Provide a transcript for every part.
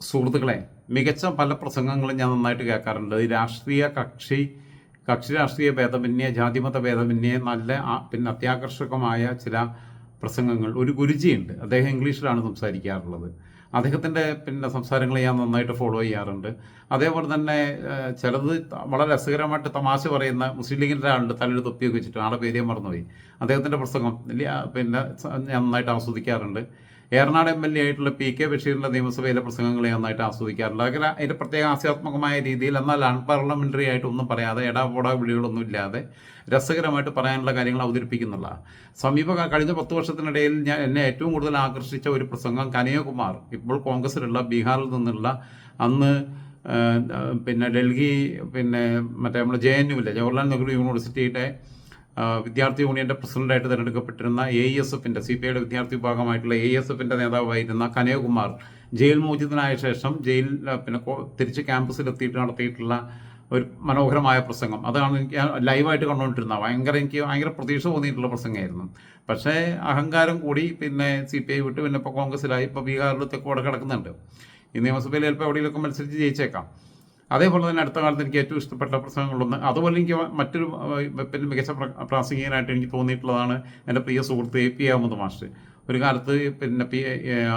സുഹൃത്തുക്കളെ മികച്ച പല പ്രസംഗങ്ങളും ഞാൻ നന്നായിട്ട് കേൾക്കാറുണ്ട്. രാഷ്ട്രീയ കക്ഷി കക്ഷി രാഷ്ട്രീയ ഭേദമന്യേ ജാതിമത ഭേദമന്യേ നല്ല പിന്നെ അത്യാകർഷകമായ ചില പ്രസംഗങ്ങൾ. ഒരു ഗുരുജിയുണ്ട്. അദ്ദേഹം ഇംഗ്ലീഷിലാണ് സംസാരിക്കാറുള്ളത്. അദ്ദേഹത്തിന്റെ പിന്നെ സംസാരങ്ങൾ ഞാൻ നന്നായിട്ട് ഫോളോ ചെയ്യാറുണ്ട്. അതേപോലെ തന്നെ ചിലത് വളരെ രസകരമായിട്ട് തമാശ പറയുന്ന മുസ്ലിം ലീഗിന്റെ ആളുണ്ട് തലയിൽ തൊപ്പിയൊക്കെ വെച്ചിട്ട്. ആളെ പേര് മറന്നുപോയി. അദ്ദേഹത്തിന്റെ പ്രസംഗം പിന്നെ ഞാൻ നന്നായിട്ട് ആസ്വദിക്കാറുണ്ട്. ഏറനാട് എം എൽ എ ആയിട്ടുള്ള പി കെ ബഷീറിന്റെ നിയമസഭയിലെ പ്രസംഗങ്ങളെ നന്നായിട്ട് ആസ്വദിക്കാറുണ്ട്. അങ്ങനെ അതിന്റെ പ്രത്യേക ഹാസ്യാത്മകമായ രീതിയിൽ എന്നാൽ അൺപാർലമെന്ററി ആയിട്ട് ഒന്നും പറയാതെ എടാപോടാ വിളികളൊന്നും ഇല്ലാതെ രസകരമായിട്ട് പറയാനുള്ള കാര്യങ്ങൾ അവതരിപ്പിക്കുന്നുള്ള സമീപ കഴിഞ്ഞ പത്ത് വർഷത്തിനിടയിൽ ഞാൻ എന്നെ ഏറ്റവും കൂടുതൽ ആകർഷിച്ച ഒരു പ്രസംഗം കനയകുമാർ ഇപ്പോൾ കോൺഗ്രസിലുള്ള ബീഹാറിൽ നിന്നുള്ള അന്ന് പിന്നെ ഡൽഹി പിന്നെ മറ്റേ നമ്മുടെ ജെ എൻ യുവിലെ ജവഹർലാൽ നെഹ്റു യൂണിവേഴ്സിറ്റിയുടെ വിദ്യാർത്ഥി യൂണിയന്റെ പ്രസിഡന്റായിട്ട് തിരഞ്ഞെടുക്കപ്പെട്ടിരുന്ന എ എസ് എഫിന്റെ സി പി ഐയുടെ വിദ്യാർത്ഥി വിഭാഗമായിട്ടുള്ള എ എസ് എഫിന്റെ നേതാവായിരുന്ന കനയകുമാർ ജയിൽ മോചിതനായ ശേഷം ജയിൽ പിന്നെ തിരിച്ച് ക്യാമ്പസിലെത്തിയിട്ട് നടത്തിയിട്ടുള്ള ഒരു മനോഹരമായ പ്രസംഗം. അതാണ് എനിക്ക് ലൈവായിട്ട് കണ്ടുകൊണ്ടിരുന്ന ഭയങ്കര എനിക്ക് ഭയങ്കര പ്രതീക്ഷ തോന്നിയിട്ടുള്ള പ്രസംഗമായിരുന്നു. പക്ഷേ അഹങ്കാരം കൂടി പിന്നെ സി പി ഐ വിട്ട് പിന്നെ ഇപ്പോൾ കോൺഗ്രസ്സിലായി ഇപ്പോൾ ബീഹാറിൽ തെക്കോടെ കിടക്കുന്നുണ്ട്. ഈ നിയമസഭയിൽ ചിലപ്പോൾ എവിടെയെങ്കിലുമൊക്കെ മത്സരിച്ച് ജയിച്ചേക്കാം. അതേപോലെ തന്നെ അടുത്ത കാലത്ത് എനിക്ക് ഏറ്റവും ഇഷ്ടപ്പെട്ട പ്രസംഗങ്ങളൊന്ന് അതുപോലെ എനിക്ക് മറ്റൊരു പിന്നെ മികച്ച പ്ര- പ്രാസംഗികനായിട്ട് എനിക്ക് തോന്നിയിട്ടുള്ളതാണ് എന്റെ പ്രിയ സുഹൃത്ത് എ പി അഹമ്മദ് മാഷ്. ഒരു കാലത്ത് പിന്നെ പി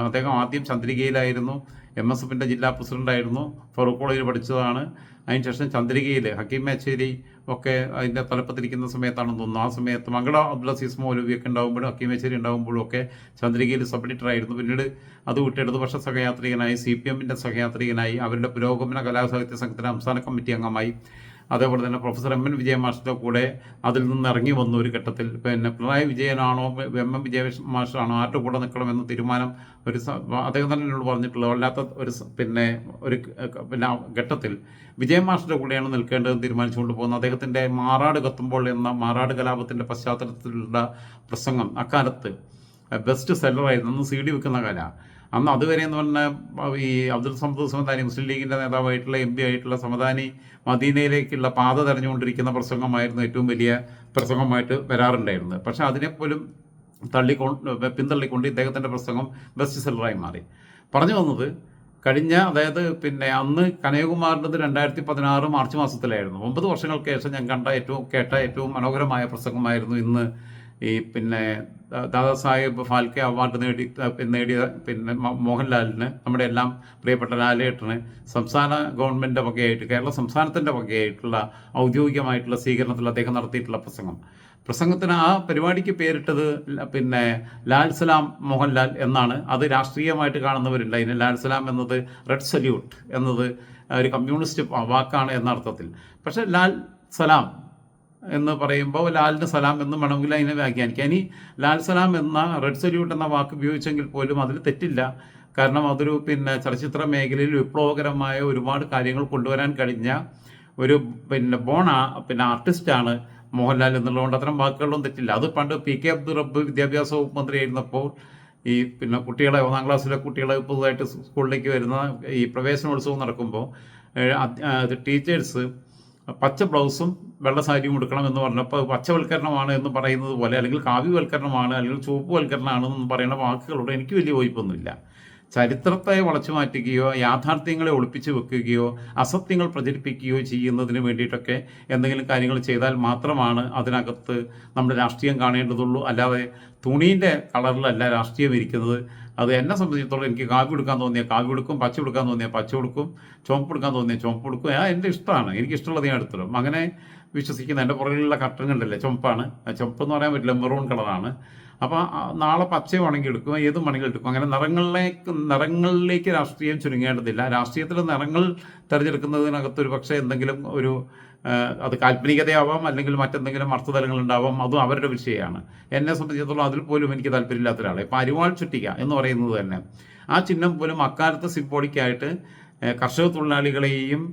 അദ്ദേഹം ആദ്യം ചന്ദ്രികയിലായിരുന്നു എം എസ് എഫിന്റെ ജില്ലാ പ്രസിഡന്റായിരുന്നു ഫറൂഖ് കോളേജിൽ പഠിച്ചതാണ്. അതിനുശേഷം ചന്ദ്രികയിൽ ഹക്കീം മേച്ചേരി ഒക്കെ അതിന്റെ തലപ്പത്തിരിക്കുന്ന സമയത്താണെന്ന് തോന്നുന്നു. ആ സമയത്ത് മംഗള അബ്ദുൽ അസീസ് മൗലവിയൊക്കെ ഉണ്ടാകുമ്പോഴും ഹക്കീം മേച്ചേരി ഉണ്ടാകുമ്പോഴും ഒക്കെ ചന്ദ്രികയിൽ സബ് ആയിരുന്നു പിന്നീട് അത് വിട്ട് ഇടതുപക്ഷ സഹയാത്രികനായി സി പി എമ്മിന്റെ സഹയാത്രികനായി അവരുടെ പുരോഗമന കലാസാഹിത്യ സംഘത്തിന്റെ സംസ്ഥാന കമ്മിറ്റി അംഗമായി. അതേപോലെ തന്നെ പ്രൊഫസർ എം എൻ വിജയ മാഷിന്റെ കൂടെ അതിൽ നിന്ന് ഇറങ്ങി വന്ന ഒരു ഘട്ടത്തിൽ പിന്നെ പിണറായി വിജയനാണോ എം എം വിജയ മാഷാണോ ആരുടെ കൂടെ നിൽക്കണമെന്ന തീരുമാനം ഒരു അദ്ദേഹം തന്നെ എന്നോട് പറഞ്ഞിട്ടുള്ളത്. വല്ലാത്ത ഒരു പിന്നെ ഒരു പിന്നെ ഘട്ടത്തിൽ വിജയ മാഷിന്റെ കൂടെയാണ് നിൽക്കേണ്ടതെന്ന് തീരുമാനിച്ചുകൊണ്ട് പോകുന്നത്. അദ്ദേഹത്തിന്റെ മാറാട് കത്തുമ്പോൾ എന്ന മാറാട് കലാപത്തിന്റെ പശ്ചാത്തലത്തിലുള്ള പ്രസംഗം അക്കാലത്ത് ബെസ്റ്റ് സെല്ലറായിരുന്നു അന്ന് സി ഡി വിൽക്കുന്ന കല. അന്ന് അതുവരെ എന്ന് പറഞ്ഞാൽ ഈ അബ്ദുൽ സമദ് സമദാനി മുസ്ലിം ലീഗിന്റെ നേതാവായിട്ടുള്ള എം പി ആയിട്ടുള്ള സമദാനി മദീനയിലേക്കുള്ള പാത തെരഞ്ഞുകൊണ്ടിരിക്കുന്ന പ്രസംഗമായിരുന്നു ഏറ്റവും വലിയ പ്രസംഗമായിട്ട് വരാറുണ്ടായിരുന്നത്. പക്ഷേ അതിനെപ്പോലും തള്ളിക്കൊണ്ട് പിന്തള്ളിക്കൊണ്ട് ഇദ്ദേഹത്തിന്റെ പ്രസംഗം ബെസ്റ്റ് സെല്ലറായി മാറി. പറഞ്ഞു വന്നത് കഴിഞ്ഞ അതായത് പിന്നെ അന്ന് കനയകുമാറിന്റെ രണ്ടായിരത്തി പതിനാറ് മാർച്ച് മാസത്തിലായിരുന്നു. ഒമ്പത് വർഷങ്ങൾക്ക് ശേഷം ഞാൻ കണ്ട ഏറ്റവും കേട്ട ഏറ്റവും മനോഹരമായ പ്രസംഗമായിരുന്നു ഇന്ന് ഈ പിന്നെ ദാദാസാഹിബ് ഫാൽക്കെ അവാർഡ് നേടി നേടിയ പിന്നെ മോഹൻലാലിന് നമ്മുടെ എല്ലാം പ്രിയപ്പെട്ട ലാലേട്ടന് സംസ്ഥാന ഗവൺമെന്റിന്റെ വകയായിട്ട് കേരള സംസ്ഥാനത്തിന്റെ വകയായിട്ടുള്ള ഔദ്യോഗികമായിട്ടുള്ള സ്വീകരണത്തിൽ അദ്ദേഹം നടത്തിയിട്ടുള്ള പ്രസംഗം. പ്രസംഗത്തിന് ആ പരിപാടിക്ക് പേരിട്ടത് പിന്നെ ലാൽ സലാം മോഹൻലാൽ എന്നാണ്. അത് രാഷ്ട്രീയമായിട്ട് കാണുന്നവരുണ്ട്. അതിന് ലാൽ സലാം എന്നത് റെഡ് സല്യൂട്ട് എന്നത് ഒരു കമ്മ്യൂണിസ്റ്റ് വാക്കാണ് എന്ന അർത്ഥത്തിൽ പക്ഷേ ലാൽ സലാം എന്ന് പറയുമ്പോൾ ലാലിന് സലാം എന്ന് വേണമെങ്കിൽ അതിനെ വ്യാഖ്യാനിക്കാം. ഇനി ലാൽ സലാം എന്ന റെഡ് സല്യൂട്ട് എന്ന വാക്ക് ഉപയോഗിച്ചെങ്കിൽ പോലും അതിൽ തെറ്റില്ല. കാരണം അതൊരു പിന്നെ ചലച്ചിത്ര മേഖലയിൽ വിപ്ലവകരമായ ഒരുപാട് കാര്യങ്ങൾ കൊണ്ടുവരാൻ കഴിഞ്ഞ ഒരു പിന്നെ ബോണ പിന്നെ ആർട്ടിസ്റ്റാണ് മോഹൻലാൽ എന്നുള്ളതുകൊണ്ട് അത്തരം വാക്കുകളൊന്നും തെറ്റില്ല. അത് പണ്ട് പി കെ അബ്ദുൾ റബ്ബ് വിദ്യാഭ്യാസ വകുപ്പ് മന്ത്രിയായിരുന്നപ്പോൾ ഈ പിന്നെ കുട്ടികളെ ഒന്നാം ക്ലാസ്സിലെ കുട്ടികളെ പുതുതായിട്ട് സ്കൂളിലേക്ക് വരുന്ന ഈ പ്രവേശനോത്സവം നടക്കുമ്പോൾ ടീച്ചേഴ്സ് പച്ച ബ്ലൗസും വെള്ള സാരിയും ഉടുക്കണം എന്ന് പറഞ്ഞപ്പോൾ പച്ചവൽക്കരണമാണ് എന്ന് പറയുന്നത് പോലെ അല്ലെങ്കിൽ കാവ്യവൽക്കരണമാണ് അല്ലെങ്കിൽ ചുവപ്പുവൽക്കരണമാണ് എന്ന് പറയുന്ന വാക്കുകളോട് എനിക്ക് വലിയ യോജിപ്പൊന്നുമില്ല. ചരിത്രത്തെ വളച്ചു മാറ്റുകയോ യാഥാർത്ഥ്യങ്ങളെ ഒളിപ്പിച്ചു വെക്കുകയോ അസത്യങ്ങൾ പ്രചരിപ്പിക്കുകയോ ചെയ്യുന്നതിന് വേണ്ടിയിട്ടൊക്കെ എന്തെങ്കിലും കാര്യങ്ങൾ ചെയ്താൽ മാത്രമാണ് അതിനകത്ത് നമ്മുടെ രാഷ്ട്രീയം കാണേണ്ടതുള്ളൂ. അല്ലാതെ തുണീന്റെ കളറിലല്ല രാഷ്ട്രീയം ഇരിക്കുന്നത്. അത് എന്നെ സംബന്ധിച്ചിടത്തോളം എനിക്ക് കാവ്യ കൊടുക്കാൻ തോന്നിയാൽ കാവ്യ കൊടുക്കും പച്ച കൊടുക്കാൻ തോന്നിയാൽ പച്ച കൊടുക്കും ചുവപ്പ് കൊടുക്കാൻ തോന്നിയാൽ ചുവപ്പ് കൊടുക്കും. ആ എന്റെ ഇഷ്ടമാണ്. എനിക്ക് ഇഷ്ടമുള്ളത് ഞാൻ എടുത്തിടും. അങ്ങനെ വിശ്വസിക്കുന്ന എന്റെ പുറകിലുള്ള കട്ടൻ കണ്ടില്ലേ ചുവപ്പാണ്. ആ ചുവപ്പ് എന്ന് പറയാൻ പറ്റില്ല മെറൂൺ കളറാണ്. അപ്പോൾ നാളെ പച്ച വേണമെങ്കിൽ എടുക്കും ഏത് വേണമെങ്കിൽ എടുക്കും. അങ്ങനെ നിറങ്ങളിലേക്ക് നിറങ്ങളിലേക്ക് രാഷ്ട്രീയം ചുരുങ്ങേണ്ടതില്ല. രാഷ്ട്രീയത്തിൽ നിറങ്ങൾ തിരഞ്ഞെടുക്കുന്നതിനകത്ത് ഒരു പക്ഷേ എന്തെങ്കിലും ഒരു അത് കാൽപ്പനികതയാവാം അല്ലെങ്കിൽ മറ്റെന്തെങ്കിലും അർത്ഥതലങ്ങൾ ഉണ്ടാവാം അതും അവരുടെ വിഷയമാണ്. എന്നെ സംബന്ധിച്ചിടത്തോളം അതിൽ പോലും എനിക്ക് താല്പര്യമില്ലാത്ത ഒരാളെ ഇപ്പോൾ അരിവാൾ ചുറ്റിക എന്ന് പറയുന്നത് തന്നെ ആ ചിഹ്നം പോലും അക്കാലത്ത് സിംബോളിക്കായിട്ട് കർഷക തൊഴിലാളികളെയും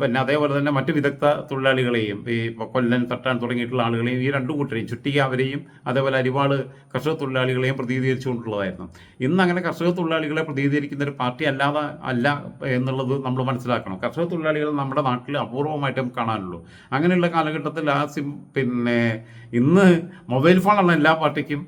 പിന്നെ അതേപോലെ തന്നെ മറ്റ് വിദഗ്ധ തൊഴിലാളികളെയും ഈ കൊല്ലൻ തട്ടാൻ തുടങ്ങിയിട്ടുള്ള ആളുകളെയും ഈ രണ്ടു കൂട്ടരെയും ചുറ്റിക അവരെയും അതേപോലെ അരിവാൾ കർഷക തൊഴിലാളികളെയും പ്രതിനിധീകരിച്ചുകൊണ്ടുള്ളതായിരുന്നു. ഇന്ന് അങ്ങനെ കർഷക തൊഴിലാളികളെ പ്രതിനിധീകരിക്കുന്ന ഒരു പാർട്ടി അല്ലാതെ അല്ല എന്നുള്ളത് നമ്മൾ മനസ്സിലാക്കണം. കർഷക തൊഴിലാളികൾ നമ്മുടെ നാട്ടിൽ അപൂർവമായിട്ട് കാണാനുള്ളൂ. അങ്ങനെയുള്ള കാലഘട്ടത്തിൽ ആ സിം പിന്നെ ഇന്ന് മൊബൈൽ ഫോണാണ് എല്ലാ പാർട്ടിക്കും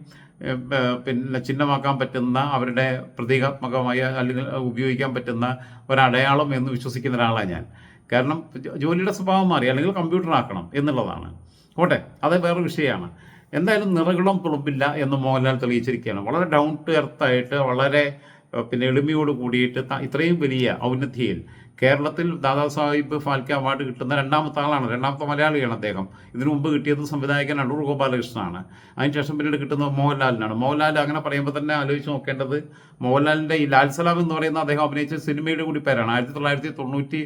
പിന്നെ ചിഹ്നമാക്കാൻ പറ്റുന്ന അവരുടെ പ്രതീകാത്മകമായ അല്ലെങ്കിൽ ഉപയോഗിക്കാൻ പറ്റുന്ന ഒരടയാളം എന്ന് വിശ്വസിക്കുന്ന ഒരാളാണ് ഞാൻ. കാരണം ജോലിയുടെ സ്വഭാവം മാറി അല്ലെങ്കിൽ കമ്പ്യൂട്ടർ ആക്കണം എന്നുള്ളതാണ്. ഓട്ടെ അത് വേറെ വിഷയമാണ്. എന്തായാലും നിറകുളം തുളുമ്പില്ല എന്ന് മോഹൻലാൽ തെളിയിച്ചിരിക്കുകയാണ്. വളരെ ഡൗൺ ടു എർത്ത് ആയിട്ട് വളരെ പിന്നെ എളിമയോട് കൂടിയിട്ട് ഇത്രയും വലിയ ഔന്നത്യയിൽ കേരളത്തിൽ ദാദാസാഹിബ് ഫാൽക്കെ അവാർഡ് കിട്ടുന്ന രണ്ടാമത്തെ ആളാണ്. രണ്ടാമത്തെ മലയാളിയാണ് അദ്ദേഹം. ഇതിനു മുമ്പ് കിട്ടിയത് സംവിധായകൻ അടൂർ ഗോപാലകൃഷ്ണനാണ്. അതിനുശേഷം പിന്നീട് കിട്ടുന്നത് മോഹൻലാലിനാണ്. മോഹൻലാൽ അങ്ങനെ പറയുമ്പോൾ തന്നെ ആലോചിച്ച് നോക്കേണ്ടത് മോഹൻലാലിന്റെ ഈ ലാൽ സലാം എന്ന് പറയുന്ന അദ്ദേഹം അഭിനയിച്ച സിനിമയുടെ കൂടി പേരാണ്. ആയിരത്തി തൊള്ളായിരത്തി തൊണ്ണൂറ്റി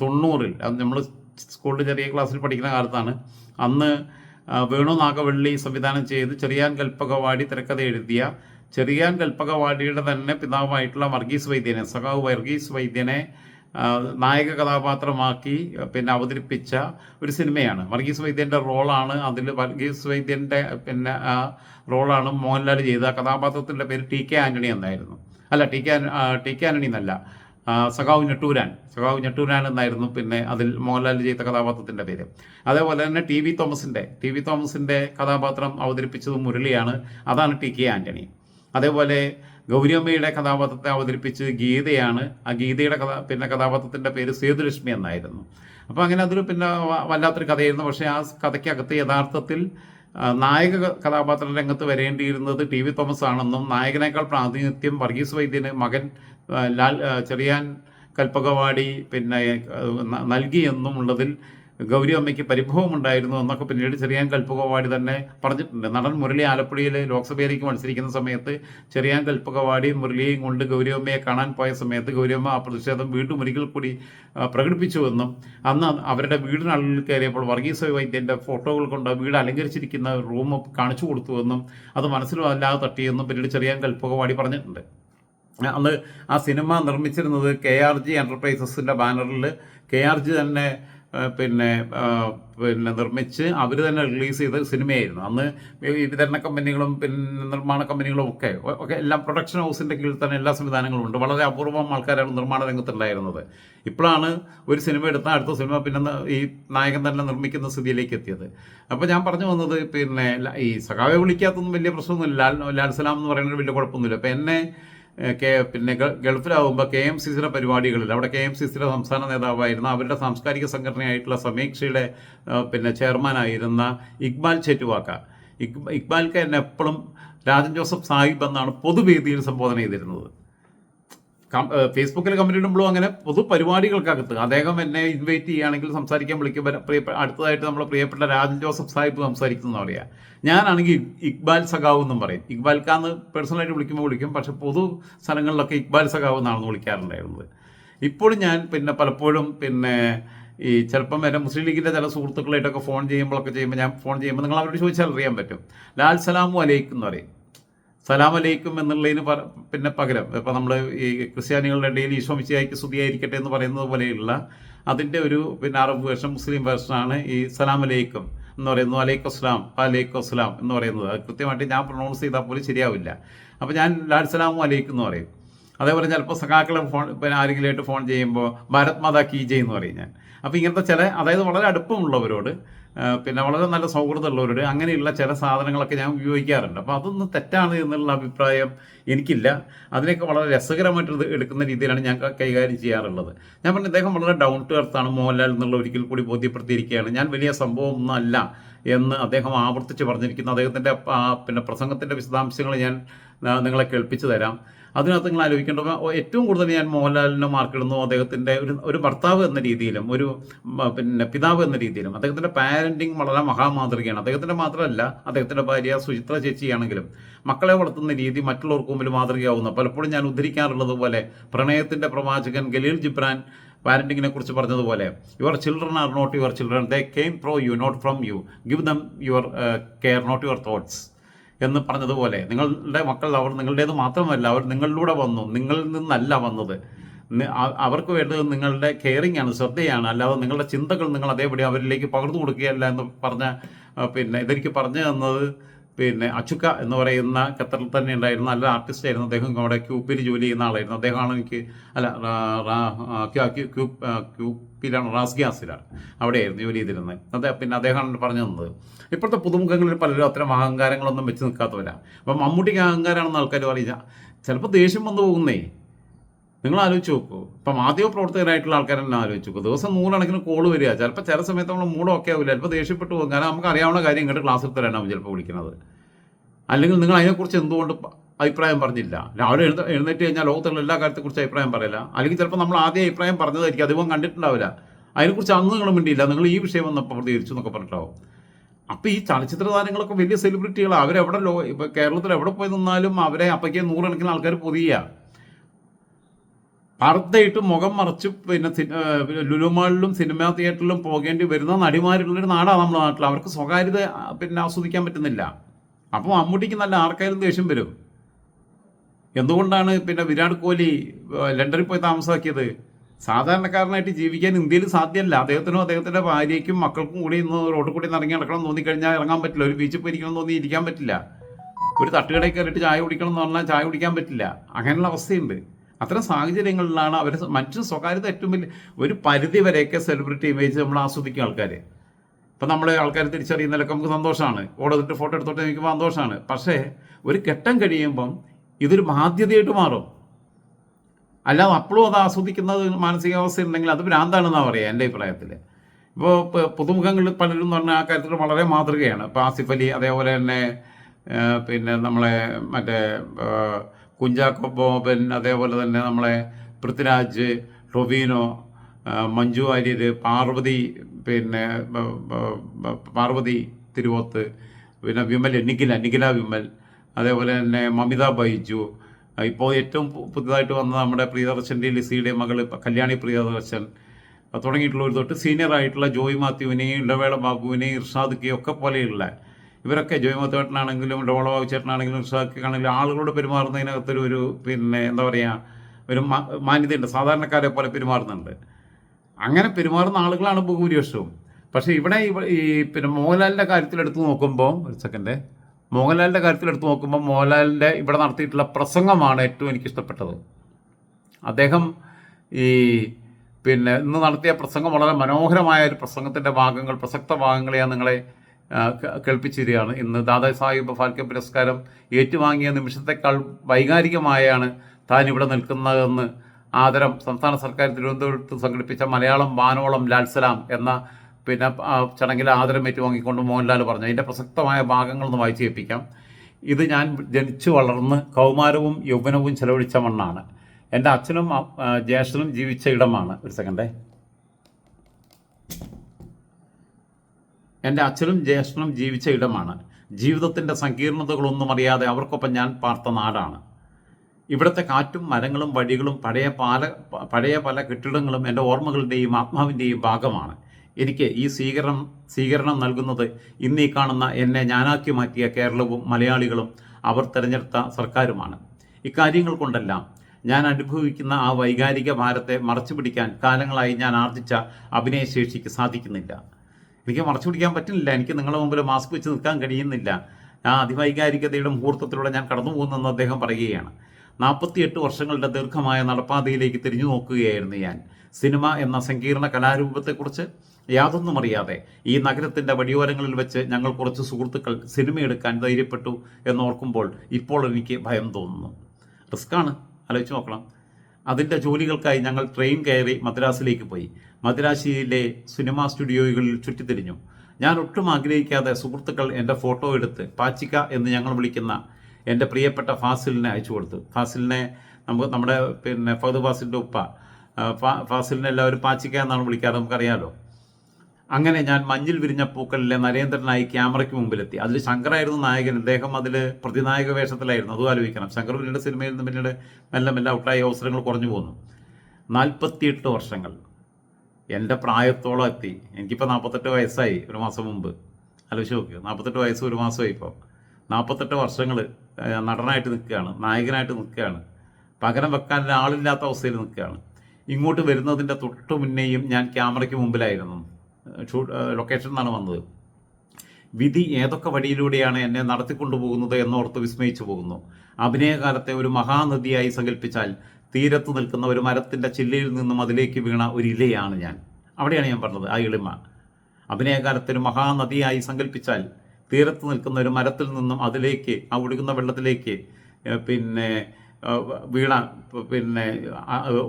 തൊണ്ണൂറിൽ നമ്മൾ സ്കൂളിൽ ചെറിയ ക്ലാസ്സിൽ പഠിക്കുന്ന കാലത്താണ് അന്ന് വേണു നാഗവള്ളി സംവിധാനം ചെയ്ത് ചെറിയാൻ കൽപ്പകവാടി തിരക്കഥ എഴുതിയ ചെറിയാൻ കൽപ്പകവാടിയുടെ തന്നെ പിതാവായിട്ടുള്ള വർഗീസ് വൈദ്യനെ സഖാവ് വർഗീസ് വൈദ്യനെ നായക കഥാപാത്രമാക്കി പിന്നെ അവതരിപ്പിച്ച ഒരു സിനിമയാണ്. വർഗീസ് വൈദ്യന്റെ റോളാണ് അതിൽ വർഗീസ് വൈദ്യന്റെ പിന്നെ റോളാണ് മോഹൻലാൽ ചെയ്ത കഥാപാത്രത്തിന്റെ പേര് ടി കെ ആന്റണി എന്നായിരുന്നു. അല്ല T K T K Antony എന്നല്ല സഖാവ് ഞെട്ടൂരാൻ സഖാവ് ഞെട്ടൂരാൻ എന്നായിരുന്നു പിന്നെ അതിൽ മോഹൻലാൽ ചെയ്ത കഥാപാത്രത്തിന്റെ പേര്. അതേപോലെ തന്നെ ടി വി തോമസിന്റെ ടി വി തോമസിന്റെ കഥാപാത്രം അവതരിപ്പിച്ചത് മുരളിയാണ്. അതാണ് ടി കെ ആന്റണി അതേപോലെ ഗൗരിയമ്മയുടെ കഥാപാത്രത്തെ അവതരിപ്പിച്ച് ഗീതയാണ്. ആ ഗീതയുടെ കഥ പിന്നെ കഥാപാത്രത്തിന്റെ പേര് സേതുലക്ഷ്മി എന്നായിരുന്നു. അപ്പോൾ അങ്ങനെ അതൊരു പിന്നെ വല്ലാത്തൊരു കഥയായിരുന്നു. പക്ഷേ ആ കഥയ്ക്കകത്ത് യഥാർത്ഥത്തിൽ നായക കഥാപാത്ര രംഗത്ത് വരേണ്ടിയിരുന്നത് ടി വി തോമസ് ആണെന്നും നായകനേക്കാൾ പ്രാതിനിധ്യം വർഗീസ് വൈദ്യന് മകൻ ലാൽ ചെറിയാൻ കൽപ്പകവാടി പിന്നെ നൽകിയെന്നും ഉള്ളതിൽ ഗൗരി അമ്മയ്ക്ക് പരിഭവമുണ്ടായിരുന്നു എന്നൊക്കെ പിന്നീട് ചെറിയാൻ കൽപ്പകവാടി തന്നെ പറഞ്ഞിട്ടുണ്ട്. നടൻ മുരളി ആലപ്പുഴയിൽ ലോക്സഭയിലേക്ക് മത്സരിക്കുന്ന സമയത്ത് ചെറിയാൻ കൽപ്പകവാടി മുരളിയെയും കൊണ്ട് ഗൗരിയമ്മയെ കാണാൻ പോയ സമയത്ത് ഗൗരിയമ്മ ആ പ്രതിഷേധം വീണ്ടും ഒരിക്കൽ കൂടി പ്രകടിപ്പിച്ചുവെന്നും അന്ന് അവരുടെ വീടിനുള്ളിൽ കയറിയപ്പോൾ വർഗീസ് വൈദ്യന്റെ ഫോട്ടോകൾ കൊണ്ട് വീട് അലങ്കരിച്ചിരിക്കുന്ന റൂം കാണിച്ചു കൊടുത്തുവെന്നും അത് മനസ്സിലല്ലാതെ തട്ടിയെന്നും പിന്നീട് ചെറിയാൻ കൽപ്പകവാടി പറഞ്ഞിട്ടുണ്ട്. അന്ന് ആ സിനിമ നിർമ്മിച്ചിരുന്നത് കെ ആർ ജി എന്റർപ്രൈസസിന്റെ ബാനറിൽ കെ ആർ ജി തന്നെ പിന്നെ പിന്നെ നിർമ്മിച്ച് അവർ തന്നെ റിലീസ് ചെയ്ത സിനിമയായിരുന്നു. അന്ന് വിതരണ കമ്പനികളും പിന്നെ നിർമ്മാണ കമ്പനികളും ഒക്കെ ഒക്കെ എല്ലാം പ്രൊഡക്ഷൻ ഹൗസിന്റെ കീഴിൽ തന്നെ എല്ലാ സംവിധാനങ്ങളും ഉണ്ട്. വളരെ അപൂർവം ആൾക്കാരാണ് നിർമ്മാണ രംഗത്തുണ്ടായിരുന്നത്. ഇപ്പോഴാണ് ഒരു സിനിമ എടുത്താൽ അടുത്ത സിനിമ പിന്നെ ഈ നായകൻ തന്നെ നിർമ്മിക്കുന്ന സ്ഥിതിയിലേക്ക് എത്തിയത്. അപ്പോൾ ഞാൻ പറഞ്ഞു വന്നത് പിന്നെ ഈ സഖാവെ വിളിക്കാത്തൊന്നും വലിയ പ്രശ്നമൊന്നുമില്ല. ലാൽ ലാൽ സലാം എന്ന് പറയുന്നത് വലിയ കുഴപ്പമൊന്നുമില്ല. അപ്പോൾ എന്നെ കെ പിന്നെ ഗൾഫിലാവുമ്പോൾ കെ എം സി സിയുടെ പരിപാടികളിൽ അവിടെ കെ എം സി സിയുടെ സംസ്ഥാന നേതാവായിരുന്ന അവരുടെ സാംസ്കാരിക സംഘടനയായിട്ടുള്ള സമീക്ഷയുടെ പിന്നെ ചെയർമാനായിരുന്ന ഇക്ബാൽ ചെറ്റുവാക്ക. ഇക് ഇക്ബാൽക്ക് എന്നെ എപ്പോഴും രാജൻ ജോസഫ് സാഹിബ് എന്നാണ് പൊതുവേദിയിൽ സംബോധന ചെയ്തിരുന്നത്. ഫേസ്ബുക്കിൽ കമന്റ് ഇടുമ്പോഴും അങ്ങനെ പൊതു പരിപാടികൾക്കകത്ത് അദ്ദേഹം എന്നെ ഇൻവൈറ്റ് ചെയ്യുകയാണെങ്കിൽ സംസാരിക്കാൻ വിളിക്കുമ്പോൾ അടുത്തതായിട്ട് നമ്മളെ പ്രിയപ്പെട്ട രാജൻ ജോസഫ് സാഹിബ് സംസാരിക്കുന്ന പറയാ. ഞാനാണെങ്കിൽ ഇക്- ഇക്ബാൽ സഖാവ് എന്നും പറയും. ഇക്ബാൽ ഖാന്ന് പേഴ്സണലായിട്ട് വിളിക്കുമ്പോൾ വിളിക്കും. പക്ഷെ പൊതു സ്ഥലങ്ങളിലൊക്കെ ഇക്ബാൽ സഖാവ് എന്നാണെന്ന് വിളിക്കാറുണ്ടായിരുന്നത്. ഇപ്പോഴും ഞാൻ പിന്നെ പലപ്പോഴും പിന്നെ ഈ ചിലപ്പം എന്റെ മുസ്ലിം ലീഗിന്റെ ചില സുഹൃത്തുക്കളായിട്ടൊക്കെ ഫോൺ ചെയ്യുമ്പോഴൊക്കെ ചെയ്യുമ്പോൾ ഞാൻ ഫോൺ ചെയ്യുമ്പോൾ നിങ്ങൾ അവരോട് ചോദിച്ചാൽ അറിയാൻ പറ്റും. ലാൽ സലാമു അലൈക്കും എന്ന് പറയും. സലാം അലൈക്കും എന്നുള്ളതിന് പിന്നെ പകരം. ഇപ്പം നമ്മൾ ഈ ക്രിസ്ത്യാനികളുടെ ഇടയിൽ ഈശോമിച്ചയായിക്ക് സ്തുതിയായിരിക്കട്ടെ എന്ന് പറയുന്നത് പോലെയുള്ള അതിന്റെ ഒരു പിന്നെ അറബ് വേർഷൻ മുസ്ലിം വേർഷനാണ് ഈ സലാം അലൈക്കും എന്ന് പറയുന്നത്. അലൈക്കും അസ്ലാം അലൈക്കും അസ്ലാം എന്ന് പറയുന്നത്. അത് കൃത്യമായിട്ട് ഞാൻ പ്രൊണൗൺസ് ചെയ്താൽ പോലും ശരിയാവില്ല. അപ്പോൾ ഞാൻ ലാൽ സലാമും അലൈക്കും എന്ന് പറയും. അതേപോലെ ചിലപ്പോൾ സഖാക്കളെ ഫോൺ പിന്നെ ആരെങ്കിലുമായിട്ട് ഫോൺ ചെയ്യുമ്പോൾ ഭാരത് മാതാ കീ ജയ് എന്ന് പറയും ഞാൻ. അപ്പോൾ ഇങ്ങനത്തെ ചില അതായത് വളരെ അടുപ്പമുള്ളവരോട് പിന്നെ വളരെ നല്ല സൗഹൃദമുള്ളവരുടെ അങ്ങനെയുള്ള ചില സാധനങ്ങളൊക്കെ ഞാൻ ഉപയോഗിക്കാറുണ്ട്. അപ്പോൾ അതൊന്നും തെറ്റാണ് എന്നുള്ള അഭിപ്രായം എനിക്കില്ല. അതിനൊക്കെ വളരെ രസകരമായിട്ട് എടുക്കുന്ന രീതിയിലാണ് ഞാൻ കൈകാര്യം ചെയ്യാറുള്ളത്. ഞാൻ പറഞ്ഞ ഇദ്ദേഹം വളരെ ഡൗൺ ടു എർത്താണ് മോഹൻലാൽ എന്നുള്ള ഒരിക്കൽ കൂടി ബോധ്യപ്പെടുത്തിയിരിക്കുകയാണ്. ഞാൻ വലിയ സംഭവമൊന്നും എന്ന് അദ്ദേഹം ആവർത്തിച്ച് പറഞ്ഞിരിക്കുന്നു. അദ്ദേഹത്തിന്റെ പിന്നെ പ്രസംഗത്തിന്റെ വിശദാംശങ്ങൾ ഞാൻ നിങ്ങളെ കേൾപ്പിച്ചു തരാം. അതിനകത്ത് നിങ്ങൾ ആലോചിക്കേണ്ട ഏറ്റവും കൂടുതൽ ഞാൻ മോഹൻലാലിനെ മാർക്കിടുന്നു അദ്ദേഹത്തിന്റെ ഒരു ഒരു ഭർത്താവ് എന്ന രീതിയിലും ഒരു പിന്നെ പിതാവ് എന്ന രീതിയിലും. അദ്ദേഹത്തിന്റെ പാരന്റിങ് വളരെ മഹാമാതൃകയാണ്. അദ്ദേഹത്തിന്റെ മാത്രമല്ല അദ്ദേഹത്തിന്റെ ഭാര്യ സുചിത്ര ചേച്ചിയാണെങ്കിലും മക്കളെ വളർത്തുന്ന രീതി മറ്റുള്ളവർക്ക് മുമ്പിൽ മാതൃകയാവുന്ന. പലപ്പോഴും ഞാൻ ഉദ്ധരിക്കാറുള്ളത് പോലെ പ്രണയത്തിന്റെ പ്രവാചകൻ ഗലീൽ ജിബ്രാൻ പാരന്റിങ്ങിനെ കുറിച്ച് പറഞ്ഞതുപോലെ your children are not your children they came through you not from you give them your care not your thoughts എന്ന് പറഞ്ഞതുപോലെ നിങ്ങളുടെ മക്കൾ അവർ നിങ്ങളുടേത് മാത്രമല്ല അവർ നിങ്ങളിലൂടെ വന്നു നിങ്ങളിൽ നിന്നല്ല വന്നത്. അവർക്ക് വേണ്ടത് നിങ്ങളുടെ കെയറിംഗ് ആണ് ശ്രദ്ധയാണ്. അല്ലാതെ നിങ്ങളുടെ ചിന്തകൾ നിങ്ങൾ അതേപടി അവരിലേക്ക് പകർന്നു കൊടുക്കുകയല്ല എന്ന് പറഞ്ഞ പിന്നെ ഇതെനിക്ക് പറഞ്ഞു തന്നത് പിന്നെ അച്ചുക്ക എന്ന് പറയുന്ന ഖത്തറിൽ തന്നെ ഉണ്ടായിരുന്ന നല്ല ആർട്ടിസ്റ്റ് ആയിരുന്നു. അദ്ദേഹം അവിടെ ക്യൂപ്പിൽ ജോലി ചെയ്യുന്ന ആളായിരുന്നു. അദ്ദേഹമാണ് എനിക്ക് അല്ല ക്യൂപ്പിലാണ് റാസ് ഗ്യാസിലാണ് അവിടെയായിരുന്നു ജോലി ചെയ്തിരുന്നത്. അദ്ദേഹം പിന്നെ അദ്ദേഹമാണ് പറഞ്ഞു തന്നത് ഇപ്പോഴത്തെ പുതുമുഖങ്ങളിൽ പലരും അത്തരം അഹങ്കാരങ്ങളൊന്നും വെച്ച് നിൽക്കാത്തവരാണ് അപ്പം മമ്മൂട്ടിക്ക് അഹങ്കാരമാണെന്ന് ആൾക്കാർ പറയുക ചിലപ്പോൾ ദേഷ്യം വന്നു പോകുന്നേ. നിങ്ങൾ ആലോചിച്ച് നോക്കൂ. ഇപ്പം മാധ്യമ പ്രവർത്തകരായിട്ടുള്ള ആൾക്കാരെല്ലാം ആലോചിച്ച് നോക്കൂ. ദിവസം നൂറുകണക്കിന് കോൾ വരിക. ചിലപ്പോൾ ചില സമയത്ത് നമ്മൾ മൂഡ് ഓക്കെ ആവില്ല ചിലപ്പോൾ ദേഷ്യപ്പെട്ടു പോകും. കാരണം നമുക്ക് അറിയാവുന്ന കാര്യം ഇങ്ങോട്ട് ക്ലാസ് തരാനാവും ചിലപ്പോൾ വിളിക്കുന്നത്. അല്ലെങ്കിൽ നിങ്ങൾ അതിനെക്കുറിച്ച് എന്തുകൊണ്ട് അഭിപ്രായം പറഞ്ഞില്ല? രാവിലെ എഴുന്ന എഴുന്നേറ്റ് കഴിഞ്ഞാൽ ലോകത്തുള്ള എല്ലാ കാര്യത്തെക്കുറിച്ച് അഭിപ്രായം പറയില്ല. അല്ലെങ്കിൽ ചിലപ്പോൾ നമ്മൾ ആദ്യം അഭിപ്രായം പറഞ്ഞതായിരിക്കും. അധികം കണ്ടിട്ടുണ്ടാവില്ല. അതിനെക്കുറിച്ച് അന്ന് നിങ്ങൾ മിണ്ടിയില്ല. നിങ്ങൾ ഈ വിഷയം വന്നപ്പോൾ പ്രതികരിച്ചു എന്നൊക്കെ പറഞ്ഞിട്ടാവും. അപ്പോൾ ഈ ചലച്ചിത്ര താരങ്ങളൊക്കെ വലിയ സെലിബ്രിറ്റികളാണ് അവരെവിടെ ലോ ഇപ്പോൾ കേരളത്തിൽ എവിടെ പോയി നിന്നാലും അവരെ അപ്പയ്ക്ക് നൂറുകണക്കിന് ആൾക്കാർ പൊതിയുക. പർദ്ദയിട്ട് മുഖം മറച്ച് പിന്നെ ലുലു മാളിലും പിന്നെ ലുലുമാളിലും സിനിമാ തിയേറ്ററിലും പോകേണ്ടി വരുന്ന നടിമാരുള്ളൊരു നാടാണ് നമ്മുടെ നാട്ടിൽ. അവർക്ക് സ്വകാര്യത പിന്നെ ആസ്വദിക്കാൻ പറ്റുന്നില്ല. അപ്പോൾ മമ്മൂട്ടിക്ക് നല്ല ആർക്കായാലും ദേഷ്യം വരും. എന്തുകൊണ്ടാണ് പിന്നെ വിരാട് കോഹ്ലി ലണ്ടനിൽ പോയി താമസാക്കിയത്? സാധാരണക്കാരനായിട്ട് ജീവിക്കാൻ ഇന്ത്യയിൽ സാധ്യമല്ല. അദ്ദേഹത്തിനും അദ്ദേഹത്തിന്റെ ഭാര്യയ്ക്കും മക്കൾക്കും കൂടി ഇന്ന് റോഡിൽ കൂടി ഇറങ്ങി നടക്കണം തോന്നി തോന്നിക്കഴിഞ്ഞാൽ ഇറങ്ങാൻ പറ്റില്ല. ഒരു ബീച്ചിൽ പോയി ഇരിക്കണം തോന്നി ഇരിക്കാൻ പറ്റില്ല. ഒരു തട്ടുകടയിൽ കയറിയിട്ട് ചായ കുടിക്കണം എന്ന് പറഞ്ഞാൽ ചായ കുടിക്കാൻ പറ്റില്ല. അങ്ങനെയുള്ള അവസ്ഥയുണ്ട്. അത്തരം സാഹചര്യങ്ങളിലാണ് അവർ മറ്റു സ്വകാര്യത ഏറ്റവും വലിയ ഒരു പരിധി വരെയൊക്കെ സെലിബ്രിറ്റി ഇമേജ് നമ്മൾ ആസ്വദിക്കും ആൾക്കാർ ഇപ്പം നമ്മളെ ആൾക്കാർ തിരിച്ചറിയുന്നതിലൊക്കെ നമുക്ക് സന്തോഷമാണ്. ഓടത്തിട്ട് ഫോട്ടോ എടുത്തോട്ട് നിൽക്കുമ്പോൾ സന്തോഷമാണ്. പക്ഷേ ഒരു ഘട്ടം കഴിയുമ്പം ഇതൊരു ബാധ്യതയായിട്ട് മാറും. അല്ലാതെ അപ്പോഴും അത് ആസ്വദിക്കുന്നത് മാനസികാവസ്ഥ ഉണ്ടെങ്കിൽ അത് ഭ്രാന്താണെന്നാണ് പറയുക എന്റെ അഭിപ്രായത്തിൽ ഇപ്പോൾ പുതുമുഖങ്ങളിൽ പലരും എന്ന് പറഞ്ഞാൽ ആ കാര്യത്തിൽ വളരെ മാതൃകയാണ്. ഇപ്പോൾ ആസിഫ് അലി അതേപോലെ തന്നെ പിന്നെ നമ്മളെ മറ്റേ കുഞ്ചാക്കോ ബോബൻ അതേപോലെ തന്നെ നമ്മളെ പൃഥ്വിരാജ് റൊബീനോ മഞ്ജു വാര്യർ പാർവതി പിന്നെ പാർവതി തിരുവോത്ത് പിന്നെ വിമൽ നിഖില നിഖില വിമൽ അതേപോലെ തന്നെ മമിത ബൈജു. ഇപ്പോൾ ഏറ്റവും പുതുതായിട്ട് വന്ന നമ്മുടെ പ്രിയദർശന്റെ ലിസിയുടെ മകൾ കല്യാണി പ്രിയദർശൻ. തുടങ്ങിയിട്ടുള്ളവർ തൊട്ട് സീനിയർ ആയിട്ടുള്ള ജോയി മാത്യുവിനെയും ഇടവേള ബാബുവിനെയും ഇർഷാദ് ഒക്കെ പോലെയുള്ള ഇവരൊക്കെ ജോയ് മാത്യു ചേട്ടനാണെങ്കിലും ആണെങ്കിലും ആളുകളോട് പെരുമാറുന്നതിനകത്തൊരു ഒരു പിന്നെ എന്താ പറയുക ഒരു മാന്യതയുണ്ട്. സാധാരണക്കാരെ പോലെ പെരുമാറുന്നുണ്ട്. അങ്ങനെ പെരുമാറുന്ന ആളുകളാണ് ഭൂരിപക്ഷവും പക്ഷേ ഇവിടെ ഇവ ഈ പിന്നെ മോഹൻലാലിന്റെ കാര്യത്തിലെടുത്ത് നോക്കുമ്പോൾ ഒരു സെക്കൻഡ് മോഹൻലാലിന്റെ കാര്യത്തിലെടുത്ത് നോക്കുമ്പോൾ മോഹൻലാലിന്റെ ഇവിടെ നടത്തിയിട്ടുള്ള പ്രസംഗമാണ് ഏറ്റവും എനിക്കിഷ്ടപ്പെട്ടത്. അദ്ദേഹം ഈ പിന്നെ ഇന്ന് നടത്തിയ പ്രസംഗം വളരെ മനോഹരമായ ഒരു പ്രസംഗത്തിന്റെ ഭാഗങ്ങൾ പ്രസക്ത ഭാഗങ്ങളെയാണ് നിങ്ങളെ ആ, കേ- കേൾപ്പിച്ചു തരികയാണ് ഇന്ന് ദാദാ സാഹിബ് ഫാൽക്കെ പുരസ്കാരം ഏറ്റുവാങ്ങിയ നിമിഷത്തെക്കാൾ വൈകാരികമായാണ് താൻ ഇവിടെ നിൽക്കുന്നതെന്ന് ആദരം സംസ്ഥാന സർക്കാർ തിരുവനന്തപുരത്ത് സംഘടിപ്പിച്ച മലയാളം വാനോളം ലാൽസലാം എന്ന പിന്നെ ചടങ്ങിൽ ആദരം ഏറ്റുവാങ്ങിക്കൊണ്ട് മോഹൻലാൽ പറഞ്ഞു. അതിന്റെ പ്രസക്തമായ ഭാഗങ്ങളൊന്ന് വായിച്ചു കേൾപ്പിക്കാം. ഇത് ഞാൻ ജനിച്ചു വളർന്ന് കൗമാരവും യൗവനവും ചെലവഴിച്ച മണ്ണാണ്. എന്റെ അച്ഛനും ജ്യേഷ്ഠനും ജീവിച്ച ഇടമാണ്. ഒരു സെക്കൻഡേ എന്റെ അച്ഛനും ജ്യേഷ്ഠനും ജീവിച്ച ഇടമാണ്. ജീവിതത്തിന്റെ സങ്കീർണതകളൊന്നും അറിയാതെ അവർക്കൊപ്പം ഞാൻ പാർത്ത നാടാണ്. ഇവിടുത്തെ കാറ്റും മരങ്ങളും വഴികളും പഴയ പാല പഴയ പല കെട്ടിടങ്ങളും എന്റെ ഓർമ്മകളുടെയും ആത്മാവിന്റെയും ഭാഗമാണ്. എനിക്ക് ഈ സ്വീകരണം സ്വീകരണം നൽകുന്നത് ഇന്നീ കാണുന്ന എന്നെ ഞാനാക്കി മാറ്റിയ കേരളവും മലയാളികളും അവർ തിരഞ്ഞെടുത്ത സർക്കാരുമാണ്. ഇക്കാര്യങ്ങൾ കൊണ്ടെല്ലാം ഞാൻ അനുഭവിക്കുന്ന ആ വൈകാരിക ഭാരത്തെ മറച്ചു പിടിക്കാൻ കാലങ്ങളായി ഞാൻ ആർജിച്ച അഭിനയശേഷിക്ക് സാധിക്കുന്നില്ല. എനിക്ക് മറച്ചു പിടിക്കാൻ പറ്റുന്നില്ല. എനിക്ക് നിങ്ങളുടെ മുമ്പിൽ മാസ്ക് വെച്ച് നിൽക്കാൻ കഴിയുന്നില്ല. ആ അതിവൈകാരികതയുടെ മുഹൂർത്തത്തിലൂടെ ഞാൻ കടന്നു പോകുന്നെന്ന് അദ്ദേഹം പറയുകയാണ്. നാൽപ്പത്തിയെട്ട് വർഷങ്ങളുടെ ദീർഘമായ നടപ്പാതയിലേക്ക് തിരിഞ്ഞു നോക്കുകയായിരുന്നു ഞാൻ. സിനിമ എന്ന സങ്കീർണ കലാരൂപത്തെക്കുറിച്ച് യാതൊന്നും അറിയാതെ ഈ നഗരത്തിന്റെ വടിയോരങ്ങളിൽ വെച്ച് ഞങ്ങൾ കുറച്ച് സുഹൃത്തുക്കൾ സിനിമയെടുക്കാൻ ധൈര്യപ്പെട്ടു എന്നോർക്കുമ്പോൾ ഇപ്പോൾ എനിക്ക് ഭയം തോന്നുന്നു. റിസ്ക്കാണ്. ആലോചിച്ച് നോക്കണം. അതിന്റെ ജോലികൾക്കായി ഞങ്ങൾ ട്രെയിൻ കയറി മദ്രാസിലേക്ക് പോയി. മദ്രാസിയിലെ സിനിമാ സ്റ്റുഡിയോകളിൽ ചുറ്റിത്തിരിഞ്ഞു. ഞാൻ ഒട്ടും ആഗ്രഹിക്കാതെ സുഹൃത്തുക്കൾ എന്റെ ഫോട്ടോ എടുത്ത് പാച്ചിക്ക എന്ന് ഞങ്ങൾ വിളിക്കുന്ന എന്റെ പ്രിയപ്പെട്ട ഫാസിലിനെ അയച്ചു കൊടുത്തു. ഫാസിലിനെ നമുക്ക് നമ്മുടെ പിന്നെ ഫഹദ് ഫാസിലിന്റെ ഉപ്പ ഫാസിലിനെ എല്ലാവരും പാച്ചിക്ക എന്നാണ് വിളിക്കാറ് നമുക്കറിയാലോ. അങ്ങനെ ഞാൻ മഞ്ഞിൽ വിരിഞ്ഞ പൂക്കളിലെ നരേന്ദ്രനായി ക്യാമറയ്ക്ക് മുമ്പിലെത്തി. അതിൽ ശങ്കറായിരുന്നു നായകൻ. അദ്ദേഹം അതിൽ പ്രതിനായക വേഷത്തിലായിരുന്നു. അതും ആലോചിക്കണം. ശങ്കർ പിന്നീട് സിനിമയിൽ നിന്ന് പിന്നീട് മെല്ലെ മെല്ലെ ഔട്ടായ അവസരങ്ങൾ കുറഞ്ഞു പോന്നു. നാൽപ്പത്തിയെട്ട് വർഷങ്ങൾ. എന്റെ പ്രായത്തോളം എത്തി. എനിക്കിപ്പോൾ നാൽപ്പത്തെട്ട് വയസ്സായി ഒരു മാസം മുമ്പ്. ആലോചിച്ച് നോക്കുക നാൽപ്പത്തെട്ട് വയസ്സ് ഒരു മാസമായി ഇപ്പോൾ നാൽപ്പത്തെട്ട് വർഷങ്ങൾ നടനായിട്ട് നിൽക്കുകയാണ്. നായകനായിട്ട് നിൽക്കുകയാണ്. പകരം വെക്കാൻ ആളില്ലാത്ത അവസ്ഥയിൽ നിൽക്കുകയാണ്. ഇങ്ങോട്ട് വരുന്നതിന്റെ തൊട്ടു മുന്നേയും ഞാൻ ക്യാമറയ്ക്ക് മുമ്പിലായിരുന്നു. ഷൂട്ട് ലൊക്കേഷൻ നിന്നാണ് വന്നത്. വിധി ഏതൊക്കെ വഴിയിലൂടെയാണ് എന്നെ നടത്തിക്കൊണ്ടുപോകുന്നത് എന്നോർത്ത് വിസ്മയിച്ചു പോകുന്നു. അഭിനയകാലത്തെ ഒരു മഹാനദിയായി സങ്കല്പിച്ചാൽ തീരത്ത് നിൽക്കുന്ന ഒരു മരത്തിന്റെ ചില്ലയിൽ നിന്നും അതിലേക്ക് വീണ ഒരു ഇലയാണ് ഞാൻ. അവിടെയാണ് ഞാൻ പറഞ്ഞത് ആ എളിമ. അഭിനയകാലത്തെ ഒരു മഹാനദിയായി സങ്കല്പിച്ചാൽ തീരത്ത് നിൽക്കുന്ന ഒരു മരത്തിൽ നിന്നും അതിലേക്ക് ആ ഒഴുകുന്ന വെള്ളത്തിലേക്ക് പിന്നെ വീണ പിന്നെ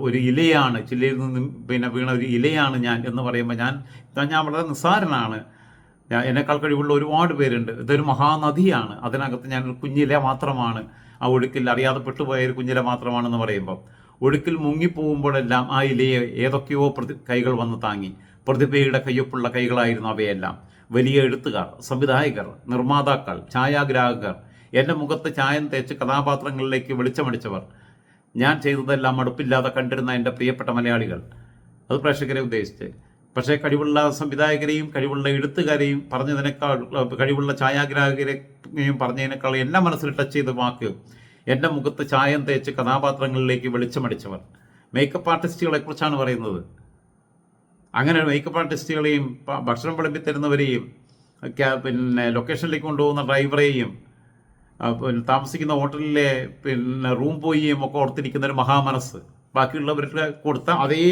ഒരു ഇലയാണ് ചില്ലയിൽ നിന്നും പിന്നെ വീണ ഒരു ഇലയാണ് ഞാൻ എന്ന് പറയുമ്പോൾ ഞാൻ ഞാൻ വളരെ നിസ്സാരനാണ്. ഞാൻ എന്നെക്കാൾ കഴിവുള്ള ഒരുപാട് പേരുണ്ട്. ഇതൊരു മഹാനദിയാണ്. അതിനകത്ത് ഞാൻ ഒരു കുഞ്ഞില മാത്രമാണ്. ആ ഒഴുക്കിൽ അറിയാതെ പെട്ടുപോയ ഒരു കുഞ്ഞില മാത്രമാണെന്ന് പറയുമ്പോൾ ഒഴുക്കിൽ മുങ്ങിപ്പോകുമ്പോഴെല്ലാം ആ ഇലയെ ഏതൊക്കെയോ പ്രതി കൈകൾ വന്ന് താങ്ങി. പ്രതിഭയുടെ കയ്യൊപ്പുള്ള കൈകളായിരുന്നു അവയെല്ലാം. വലിയ എഴുത്തുകാർ സംവിധായകർ നിർമ്മാതാക്കൾ ഛായാഗ്രാഹകർ എന്റെ മുഖത്ത് ചായം തേച്ച് കഥാപാത്രങ്ങളിലേക്ക് വെളിച്ചമടിച്ചവർ. ഞാൻ ചെയ്തതെല്ലാം മടുപ്പില്ലാതെ കണ്ടിരുന്ന എന്റെ പ്രിയപ്പെട്ട മലയാളികൾ. അത് പ്രേക്ഷകരെ ഉദ്ദേശിച്ച്. പക്ഷേ കഴിവുള്ള സംവിധായകരെയും കഴിവുള്ള എഴുത്തുകാരെയും പറഞ്ഞതിനേക്കാൾ കഴിവുള്ള ഛായാഗ്രാഹകരെയും പറഞ്ഞതിനേക്കാൾ എന്റെ മനസ്സിൽ ടച്ച് ചെയ്ത വാക്ക് എന്റെ മുഖത്ത് ചായം തേച്ച് കഥാപാത്രങ്ങളിലേക്ക് വെളിച്ചമടിച്ചവർ. മേക്കപ്പ് ആർട്ടിസ്റ്റുകളെക്കുറിച്ചാണ് പറയുന്നത്. അങ്ങനെ മേക്കപ്പ് ആർട്ടിസ്റ്റുകളെയും ഭക്ഷണം വിളമ്പി തരുന്നവരെയും പിന്നെ ലൊക്കേഷനിലേക്ക് കൊണ്ടുപോകുന്ന ഡ്രൈവറെയും താമസിക്കുന്ന ഹോട്ടലിലെ പിന്നെ റൂം ബോയിയും ഒക്കെ ഓർത്തിരിക്കുന്ന ഒരു മഹാമനസ് ബാക്കിയുള്ളവർക്ക് കൊടുത്ത അതേ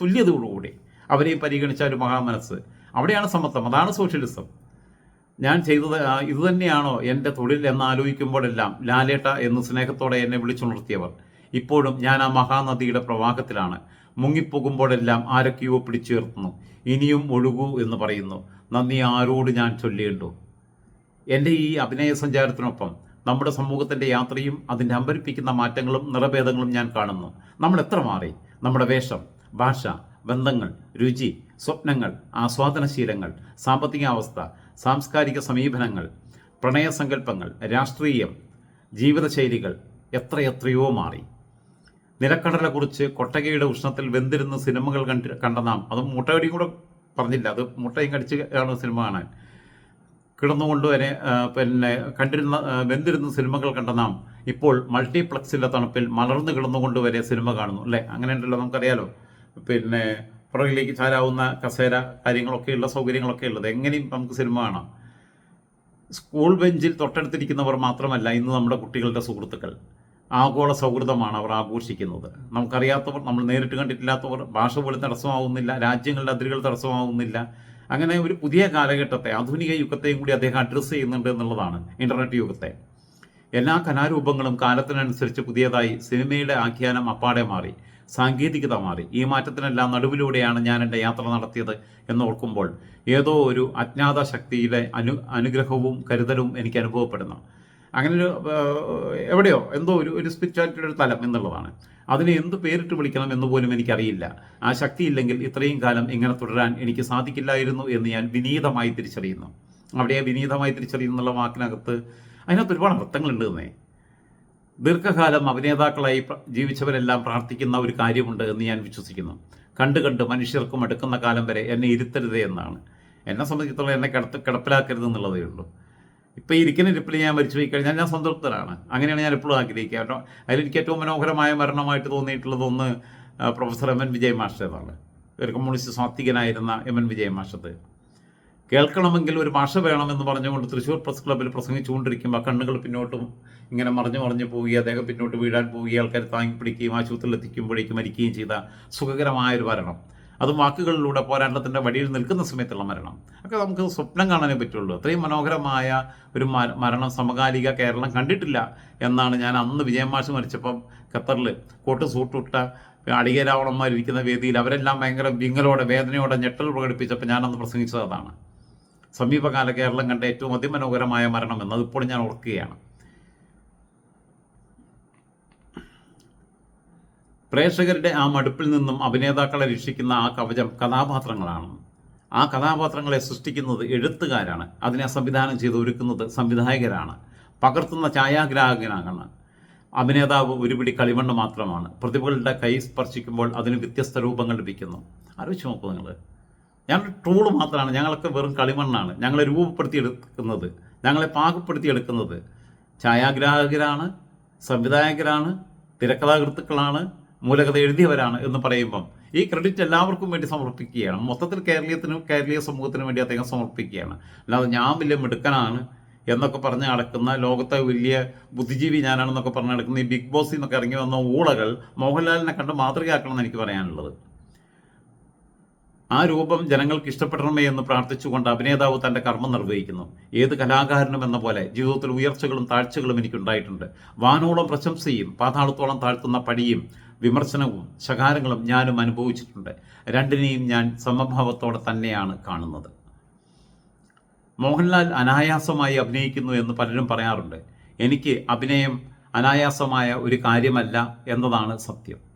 തുല്യതയോടുകൂടി അവരെയും പരിഗണിച്ച ഒരു മഹാമനസ് അവിടെയാണ് സമത്വം അതാണ് സോഷ്യലിസം. ഞാൻ ചെയ്തത് ഇത് ഇതുതന്നെയാണോ എന്റെ തൊഴിൽ എന്ന് ആലോചിക്കുമ്പോഴെല്ലാം ലാലേട്ട എന്ന് സ്നേഹത്തോടെ എന്നെ വിളിച്ചുണർത്തിയവർ. ഇപ്പോഴും ഞാൻ ആ മഹാനദിയുടെ പ്രവാഹത്തിലാണ്. മുങ്ങിപ്പോകുമ്പോഴെല്ലാം ആരൊക്കെയോ പിടിച്ചുയർത്തുന്നു ഇനിയും ഒഴുകൂ എന്ന് പറയുന്നു. നന്ദി ആരോട് ഞാൻ ചൊല്ലിയിട്ടു എന്റെ ഈ അഭിനയ സഞ്ചാരത്തിനൊപ്പം നമ്മുടെ സമൂഹത്തിന്റെ യാത്രയും അതിന്റെ അമ്പരിപ്പിക്കുന്ന മാറ്റങ്ങളും നിറഭേദങ്ങളും ഞാൻ കാണുന്നു. നമ്മൾ എത്ര മാറി? നമ്മുടെ വേഷം ഭാഷ ബന്ധങ്ങൾ രുചി സ്വപ്നങ്ങൾ ആസ്വാദനശീലങ്ങൾ സാമ്പത്തിക അവസ്ഥ സാംസ്കാരിക സമീപനങ്ങൾ പ്രണയസങ്കല്പങ്ങൾ രാഷ്ട്രീയം ജീവിതശൈലികൾ എത്രയെത്രയോ മാറി. നിലക്കടലെ കുറിച്ച് കൊട്ടകയുടെ ഉഷ്ണത്തിൽ വെന്തിരുന്ന സിനിമകൾ കണ്ട് കണ്ട നാം അത് മുട്ടകടിയും കൂടെ പറഞ്ഞില്ല അത് മുട്ടയും കടിച്ച് ആണ് സിനിമ കാണാൻ. കിടന്നുകൊണ്ട് വരെ പിന്നെ കണ്ടിരുന്ന വെന്തിരുന്ന സിനിമകൾ കണ്ട നാം ഇപ്പോൾ മൾട്ടിപ്ലക്സിലെ തണുപ്പിൽ മലർന്നു കിടന്നുകൊണ്ട് വരെ സിനിമ കാണുന്നു അല്ലേ? അങ്ങനെ ഉണ്ടല്ലോ നമുക്കറിയാലോ. പിന്നെ പുറകിലേക്ക് ചാരാവുന്ന കസേര കാര്യങ്ങളൊക്കെയുള്ള സൗകര്യങ്ങളൊക്കെ ഉള്ളത്. എങ്ങനെയും നമുക്ക് സിനിമ കാണാം. സ്കൂൾ ബെഞ്ചിൽ തൊട്ടടുത്തിരിക്കുന്നവർ മാത്രമല്ല ഇന്ന് നമ്മുടെ കുട്ടികളുടെ സുഹൃത്തുക്കൾ. ആഗോള സൗഹൃദമാണ് അവർ ആഘോഷിക്കുന്നത്. നമുക്കറിയാത്തവർ നമ്മൾ നേരിട്ട് കണ്ടിട്ടില്ലാത്തവർ ഭാഷ പോലും തടസ്സമാവുന്നില്ല രാജ്യങ്ങളുടെ അതിരുകൾ തടസ്സമാവുന്നില്ല. അങ്ങനെ ഒരു പുതിയ കാലഘട്ടത്തെ ആധുനിക യുഗത്തെയും കൂടി അദ്ദേഹം അഡ്രസ്സ് ചെയ്യുന്നുണ്ട് എന്നുള്ളതാണ് ഇന്റർനെറ്റ് യുഗത്തെ. എല്ലാ കലാരൂപങ്ങളും കാലത്തിനനുസരിച്ച് പുതിയതായി സിനിമയുടെ ആഖ്യാനം അപ്പാടെ മാറി സാങ്കേതികത മാറി. ഈ മാറ്റത്തിനെല്ലാം നടുവിലൂടെയാണ് ഞാൻ എന്റെ യാത്ര നടത്തിയത് എന്ന് ഓർക്കുമ്പോൾ ഏതോ ഒരു അജ്ഞാത ശക്തിയുടെ അനു അനുഗ്രഹവും കരുതലും എനിക്ക് അനുഭവപ്പെടുന്നു. അങ്ങനെ ഒരു എവിടെയോ എന്തോ ഒരു ഒരു സ്പിരിച്വാലിറ്റിയുടെ ഒരു തലം എന്നുള്ളതാണ്. അതിനെ എന്ത് പേരിട്ട് വിളിക്കണം എന്ന് പോലും എനിക്കറിയില്ല. ആ ശക്തിയില്ലെങ്കിൽ ഇത്രയും കാലം ഇങ്ങനെ തുടരാൻ എനിക്ക് സാധിക്കില്ലായിരുന്നു എന്ന് ഞാൻ വിനീതമായി തിരിച്ചറിയുന്നു. അവിടെ വിനീതമായി തിരിച്ചറിയുന്നു എന്നുള്ള വാക്കിനകത്ത് അതിനകത്ത് ഒരുപാട് അർത്ഥങ്ങളുണ്ട് എന്നേ. ദീർഘകാലം അഭിനേതാക്കളായി ജീവിച്ചവരെല്ലാം പ്രാർത്ഥിക്കുന്ന ഒരു കാര്യമുണ്ട് എന്ന് ഞാൻ വിശ്വസിക്കുന്നു. കണ്ട് കണ്ട് മനുഷ്യർക്കും എടുക്കുന്ന കാലം വരെ എന്നെ ഇരുത്തരുതേ എന്നാണ്. എന്നെ സംബന്ധിച്ചിടത്തോളം എന്നെ കിടത്ത് കിടപ്പിലാക്കരുത് എന്നുള്ളതേ ഉള്ളൂ. ഇപ്പോൾ ഇരിക്കുന്ന ഇരിപ്പിൽ ഞാൻ മരിച്ചു പോയി കഴിഞ്ഞാൽ ഞാൻ സംതൃപ്തരാണ്. അങ്ങനെയാണ് ഞാൻ എപ്പോഴും ആഗ്രഹിക്കുക. കേട്ടോ അതിലെനിക്ക് ഏറ്റവും മനോഹരമായ മരണമായിട്ട് തോന്നിയിട്ടുള്ളത് ഒന്ന് പ്രൊഫസർ എം എൻ വിജയ് മാസ്റ്റേതാണ് ഒരു കമ്മ്യൂണിസ്റ്റ് സാത്വികനായിരുന്ന എം എൻ വിജയ് മാഷത്ത് കേൾക്കണമെങ്കിൽ ഒരു ഭാഷ വേണമെന്ന് പറഞ്ഞുകൊണ്ട് തൃശ്ശൂർ പ്രസ് ക്ലബ്ബിൽ പ്രസംഗിച്ചുകൊണ്ടിരിക്കുമ്പോൾ കണ്ണുകൾ പിന്നോട്ടും ഇങ്ങനെ മറിഞ്ഞു മറിഞ്ഞു പോവുകയും അദ്ദേഹം പിന്നോട്ട് വീഴാൻ പോവുകയും ആൾക്കാർ താങ്ങി പിടിക്കുകയും ആശുപത്രിയിൽ എത്തിക്കുമ്പോഴേക്കും മരിക്കുകയും ചെയ്ത സുഖകരമായ ഒരു മരണം അതും വാക്കുകളിലൂടെ പോരാട്ടത്തിന്റെ വഴിയിൽ നിൽക്കുന്ന സമയത്തുള്ള മരണം. ഒക്കെ നമുക്ക് സ്വപ്നം കാണാനേ പറ്റുള്ളൂ. അത്രയും മനോഹരമായ ഒരു മരണം സമകാലിക കേരളം കണ്ടിട്ടില്ല എന്നാണ് ഞാൻ അന്ന് വിജയമാഷ് മരിച്ചപ്പം ഖത്തറിൽ കോട്ട് സൂട്ടിട്ട അടികരാവണന്മാരിരിക്കുന്ന വേദിയിൽ അവരെല്ലാം ഭയങ്കര വിങ്ങലോടെ വേദനയോടെ ഞെട്ടൽ പ്രകടിപ്പിച്ചപ്പോൾ ഞാനന്ന് പ്രസംഗിച്ചത് അതാണ്. സമീപകാല കേരളം കണ്ട ഏറ്റവും അതിമനോഹരമായ മരണം എന്നത് ഇപ്പോൾ ഞാൻ ഓർക്കുകയാണ്. പ്രേക്ഷകരുടെ ആ മടുപ്പിൽ നിന്നും അഭിനേതാക്കളെ രക്ഷിക്കുന്ന ആ കവചം കഥാപാത്രങ്ങളാണ്. ആ കഥാപാത്രങ്ങളെ സൃഷ്ടിക്കുന്നത് എഴുത്തുകാരാണ്. അതിനെ സംവിധാനം ചെയ്ത് ഒരുക്കുന്നത് സംവിധായകരാണ്. പകർത്തുന്ന ഛായാഗ്രാഹകനാണ്. അഭിനേതാവ് ഒരുപിടി കളിമണ്ണ് മാത്രമാണ്. പ്രതിഭകളുടെ കൈ സ്പർശിക്കുമ്പോൾ അതിന് വ്യത്യസ്ത രൂപങ്ങൾ ലഭിക്കുന്നു. ആലോചിച്ച് നോക്കൂ നിങ്ങൾ ഞങ്ങൾ ട്രൂൾ മാത്രമാണ് ഞങ്ങളൊക്കെ വെറും കളിമണ്ണാണ്. ഞങ്ങളെ രൂപപ്പെടുത്തിയെടുക്കുന്നത്. ഞങ്ങളെ പാകപ്പെടുത്തിയെടുക്കുന്നത് ഛായാഗ്രാഹകരാണ് സംവിധായകരാണ് തിരക്കഥാകൃത്തുക്കളാണ് മൂലകഥ എഴുതിയവരാണ് എന്ന് പറയുമ്പം ഈ ക്രെഡിറ്റ് എല്ലാവർക്കും വേണ്ടി സമർപ്പിക്കുകയാണ്. മൊത്തത്തിൽ കേരളീയത്തിനും കേരളീയ സമൂഹത്തിനും വേണ്ടി അദ്ദേഹം സമർപ്പിക്കുകയാണ്. അല്ലാതെ ഞാൻ വലിയ മിടുക്കനാണ് എന്നൊക്കെ പറഞ്ഞ് നടക്കുന്ന ലോകത്തെ വലിയ ബുദ്ധിജീവി ഞാനാണെന്നൊക്കെ പറഞ്ഞ് നടക്കുന്ന ഈ ബിഗ് ബോസിൽ നിന്നൊക്കെ ഇറങ്ങി വന്ന ഊളകൾ മോഹൻലാലിനെ കണ്ട് മാതൃകയാക്കണം എന്ന് എനിക്ക് പറയാനുള്ളത്. ആ രൂപം ജനങ്ങൾക്ക് ഇഷ്ടപ്പെടണമേ എന്ന് പ്രാർത്ഥിച്ചുകൊണ്ട് അഭിനേതാവ് തന്റെ കർമ്മം നിർവഹിക്കുന്നു. ഏത് കലാകാരനും എന്ന പോലെ ജീവിതത്തിൽ ഉയർച്ചകളും താഴ്ചകളും എനിക്കുണ്ടായിട്ടുണ്ട്. വാനോളം പ്രശംസയും പാതാളത്തോളം താഴ്ത്തുന്ന പടിയും വിമർശനവും ശകാരങ്ങളും ഞാനും അനുഭവിച്ചിട്ടുണ്ട്. രണ്ടിനെയും ഞാൻ സമഭാവത്തോടെ തന്നെയാണ് കാണുന്നത്. മോഹൻലാൽ അനായാസമായി അഭിനയിക്കുന്നു എന്ന് പലരും പറയാറുണ്ട്. എനിക്ക് അഭിനയം അനായാസമായ ഒരു കാര്യമല്ല എന്നതാണ് സത്യം.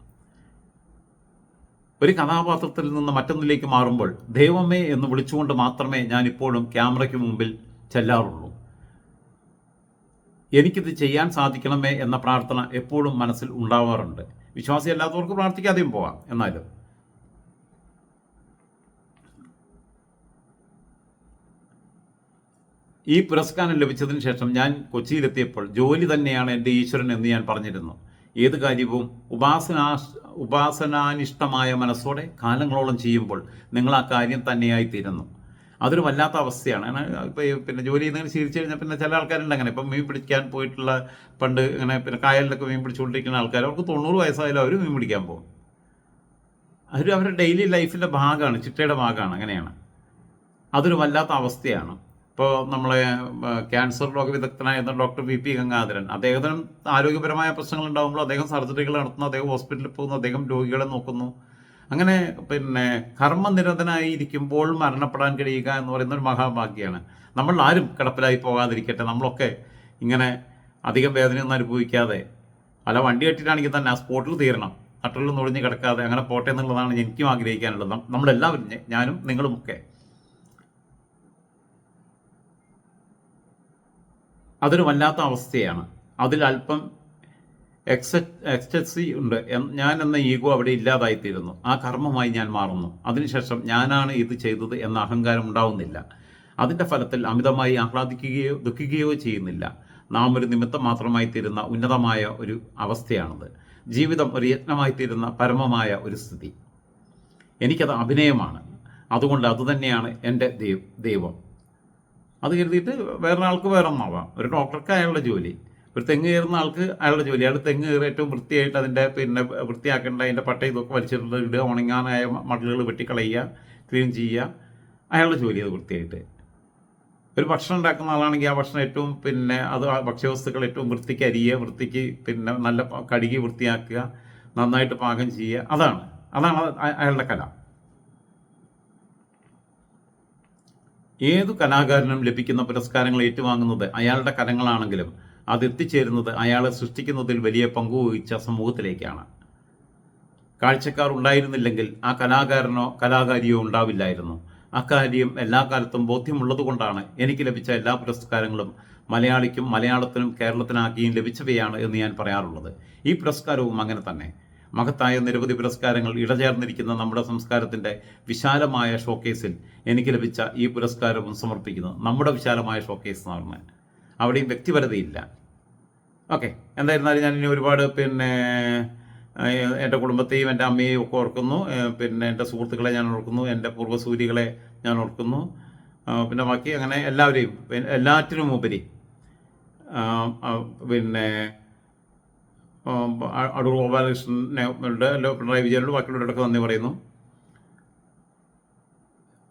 ഒരു കഥാപാത്രത്തിൽ നിന്ന് മറ്റൊന്നിലേക്ക് മാറുമ്പോൾ ദൈവമേ എന്ന് വിളിച്ചുകൊണ്ട് മാത്രമേ ഞാൻ ഇപ്പോഴും ക്യാമറയ്ക്ക് മുമ്പിൽ ചെല്ലാറുള്ളൂ. എനിക്കിത് ചെയ്യാൻ സാധിക്കണമേ എന്ന പ്രാർത്ഥന എപ്പോഴും മനസ്സിൽ ഉണ്ടാവാറുണ്ട്. വിശ്വാസി അല്ലാത്തവർക്ക് പ്രാർത്ഥിക്കാതെയും പോവാം എന്നാലും. ഈ പുരസ്കാരം ലഭിച്ചതിന് ശേഷം ഞാൻ കൊച്ചിയിലെത്തിയപ്പോൾ ജോലി തന്നെയാണ് എന്റെ ഈശ്വരൻ എന്ന് ഞാൻ പറഞ്ഞിരുന്നു. ഏത് കാര്യവും ഉപാസനാ ഉപാസനാനിഷ്ടമായ മനസ്സോടെ കാലങ്ങളോളം ചെയ്യുമ്പോൾ നിങ്ങൾ ആ കാര്യം തന്നെയായി തീരുന്നു അതൊരു വല്ലാത്ത അവസ്ഥയാണ്. ഇപ്പോൾ പിന്നെ ജോലി ചെയ്യുന്നതിന് ശീലിച്ചു കഴിഞ്ഞാൽ പിന്നെ ചില ആൾക്കാരുണ്ട് അങ്ങനെ. ഇപ്പം മീൻ പിടിക്കാൻ പോയിട്ടുള്ള പണ്ട് ഇങ്ങനെ പിന്നെ കായലിലൊക്കെ മീൻ പിടിച്ചുകൊണ്ടിരിക്കുന്ന ആൾക്കാർ അവർക്ക് തൊണ്ണൂറ് വയസ്സായാലും അവർ മീൻ പിടിക്കാൻ പോകും. അവർ അവരുടെ ഡെയിലി ലൈഫിന്റെ ഭാഗമാണ് ചിട്ടയുടെ ഭാഗമാണ് അങ്ങനെയാണ്. അതൊരു വല്ലാത്ത അവസ്ഥയാണ്. ഇപ്പോൾ നമ്മളെ ക്യാൻസർ രോഗവിദഗ്ധനായ ഡോക്ടർ വി പി ഗംഗാധരൻ. അദ്ദേഹത്തിന് ആരോഗ്യപരമായ പ്രശ്നങ്ങൾ ഉണ്ടാകുമ്പോൾ അദ്ദേഹം സർജറികൾ നടത്തുന്നു അദ്ദേഹം ഹോസ്പിറ്റലിൽ പോകുന്നു അദ്ദേഹം രോഗികളെ നോക്കുന്നു. അങ്ങനെ പിന്നെ കർമ്മനിരതനായി ഇരിക്കുമ്പോൾ മരണപ്പെടാൻ കഴിയുക എന്ന് പറയുന്ന ഒരു മഹാഭാഗ്യമാണ് നമ്മൾ ആരും കിടപ്പിലായി പോകാതിരിക്കട്ടെ. നമ്മളൊക്കെ ഇങ്ങനെ അധികം വേദനയൊന്നും അനുഭവിക്കാതെ പല വണ്ടി കെട്ടിട്ടാണെങ്കിൽ തന്നെ ആ സ്പോട്ടിൽ തീരണം. നട്ടുള്ളിൽ നൊഴിഞ്ഞ് കിടക്കാതെ അങ്ങനെ പോട്ടെ എന്നുള്ളതാണ് എനിക്കും ആഗ്രഹിക്കാനുള്ളത്. നമ്മളെല്ലാവരും ഞാനും നിങ്ങളുമൊക്കെ അതൊരു വല്ലാത്ത അവസ്ഥയാണ്. അതിൽ അല്പം എക്സ എക്സ്റ്റസി ഉണ്ട്. ഞാൻ എന്ന ഈഗോ അവിടെ ഇല്ലാതായിത്തീരുന്നു. ആ കർമ്മമായി ഞാൻ മാറുന്നു. അതിനുശേഷം ഞാനാണ് ഇത് ചെയ്തത് എന്ന അഹങ്കാരം ഉണ്ടാവുന്നില്ല. അതിന്റെ ഫലത്തിൽ അമിതമായി ആഹ്ലാദിക്കുകയോ ദുഃഖിക്കുകയോ ചെയ്യുന്നില്ല. നാം ഒരു നിമിത്തം മാത്രമായി തീരുന്ന ഉന്നതമായ ഒരു അവസ്ഥയാണത്. ജീവിതം ഒരു യത്നമായി തീരുന്ന പരമമായ ഒരു സ്ഥിതി. എനിക്കത് അഭിനയമാണ്. അതുകൊണ്ട് അതുതന്നെയാണ് എന്റെ ദൈവം. അത് കരുതിയിട്ട് വേറൊരാൾക്ക് വേറെ ഒന്നാവാം ഒരു ഡോക്ടർക്ക് അയാളുടെ ജോലി. ഒരു തെങ്ങ് കയറുന്ന ആൾക്ക് അയാളുടെ ജോലി. അയാൾ തെങ്ങ് കയറി ഏറ്റവും വൃത്തിയായിട്ട് അതിന്റെ പിന്നെ വൃത്തിയാക്കേണ്ട അതിന്റെ പട്ട ഇതൊക്കെ വലിച്ചിട്ടുണ്ട്. ഇടുക ഉണങ്ങാനായ മടലുകൾ വെട്ടിക്കളയുക ക്ലീൻ ചെയ്യുക. അയാളുടെ ജോലി അത് വൃത്തിയായിട്ട്. ഒരു ഭക്ഷണം ഉണ്ടാക്കുന്ന ആളാണെങ്കിൽ ആ ഭക്ഷണം ഏറ്റവും പിന്നെ അത് ഭക്ഷ്യവസ്തുക്കൾ ഏറ്റവും വൃത്തിക്ക് അരിയുക വൃത്തിക്ക് പിന്നെ നല്ല കടുകി വൃത്തിയാക്കുക നന്നായിട്ട് പാകം ചെയ്യുക. അതാണ്. അതാണ് അയാളുടെ കല. ഏതു കലാകാരനും ലഭിക്കുന്ന പുരസ്കാരങ്ങൾ ഏറ്റുവാങ്ങുന്നത് അയാളുടെ കരങ്ങളാണെങ്കിലും അത് എത്തിച്ചേരുന്നത് അയാളെ സൃഷ്ടിക്കുന്നതിൽ വലിയ പങ്കുവഹിച്ച സമൂഹത്തിലേക്കാണ്. കാഴ്ചക്കാർ ഉണ്ടായിരുന്നില്ലെങ്കിൽ ആ കലാകാരനോ കലാകാരിയോ ഉണ്ടാവില്ലായിരുന്നു. അക്കാര്യം എല്ലാ കാലത്തും ബോധ്യമുള്ളതുകൊണ്ടാണ് എനിക്ക് ലഭിച്ച എല്ലാ പുരസ്കാരങ്ങളും മലയാളിക്കും മലയാളത്തിനും കേരളത്തിനാക്കിയും ലഭിച്ചവയാണ് എന്ന് ഞാൻ പറയാറുള്ളത്. ഈ പുരസ്കാരവും അങ്ങനെ തന്നെ. മഹത്തായ നിരവധി പുരസ്കാരങ്ങൾ ഇടചേർന്നിരിക്കുന്ന നമ്മുടെ സംസ്കാരത്തിന്റെ വിശാലമായ ഷോക്കേസിൽ എനിക്ക് ലഭിച്ച ഈ പുരസ്കാരവും സമർപ്പിക്കുന്നു. നമ്മുടെ വിശാലമായ ഷോക്കേസ് എന്ന് പറഞ്ഞാൽ. അവിടെയും വ്യക്തിപരതയില്ല. ഓക്കെ എന്തായിരുന്നാലും ഞാൻ ഇനി ഒരുപാട് പിന്നെ എന്റെ കുടുംബത്തെയും എന്റെ അമ്മയെയും ഒക്കെ ഓർക്കുന്നു. പിന്നെ എന്റെ സുഹൃത്തുക്കളെ ഞാൻ ഓർക്കുന്നു. എന്റെ പൂർവസൂരികളെ ഞാൻ ഓർക്കുന്നു. പിന്നെ ബാക്കി അങ്ങനെ എല്ലാവരെയും എല്ലാറ്റിനും ഉപരി പിന്നെ അടൂർ ഗോപാലകൃഷ്ണനെ പിണറായി വിജയനോട് ബാക്കിയുള്ളവരോടൊക്കെ നന്ദി പറയുന്നു.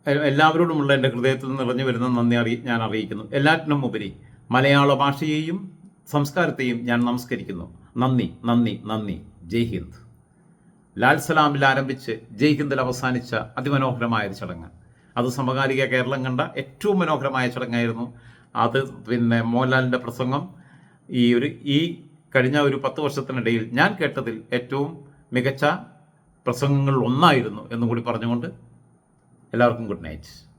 എല്ലാവരോടുമുള്ള എന്റെ ഹൃദയത്തിൽ നിറഞ്ഞു വരുന്ന നന്ദി അറി ഞാൻ അറിയിക്കുന്നു. എല്ലാറ്റിനും ഉപരി മലയാള ഭാഷയെയും സംസ്കാരത്തെയും ഞാൻ നമസ്കരിക്കുന്നു. നന്ദി നന്ദി നന്ദി. ജയ് ഹിന്ദ്. ലാൽ സലാമിൽ ആരംഭിച്ച് ജയ് ഹിന്ദിൽ അവസാനിച്ച അതിമനോഹരമായ ഒരു ചടങ്ങ്. അത് സമകാലിക കേരളം കണ്ട ഏറ്റവും മനോഹരമായ ചടങ്ങായിരുന്നു. അത് പിന്നെ മോഹൻലാലിന്റെ പ്രസംഗം. ഈ ഒരു ഈ കഴിഞ്ഞ ഒരു പത്ത് വർഷത്തിനിടയിൽ ഞാൻ കേട്ടതിൽ ഏറ്റവും മികച്ച പ്രസംഗങ്ങളിൽ ഒന്നായിരുന്നു എന്നും കൂടി പറഞ്ഞുകൊണ്ട് എല്ലാവർക്കും ഗുഡ് നൈറ്റ്.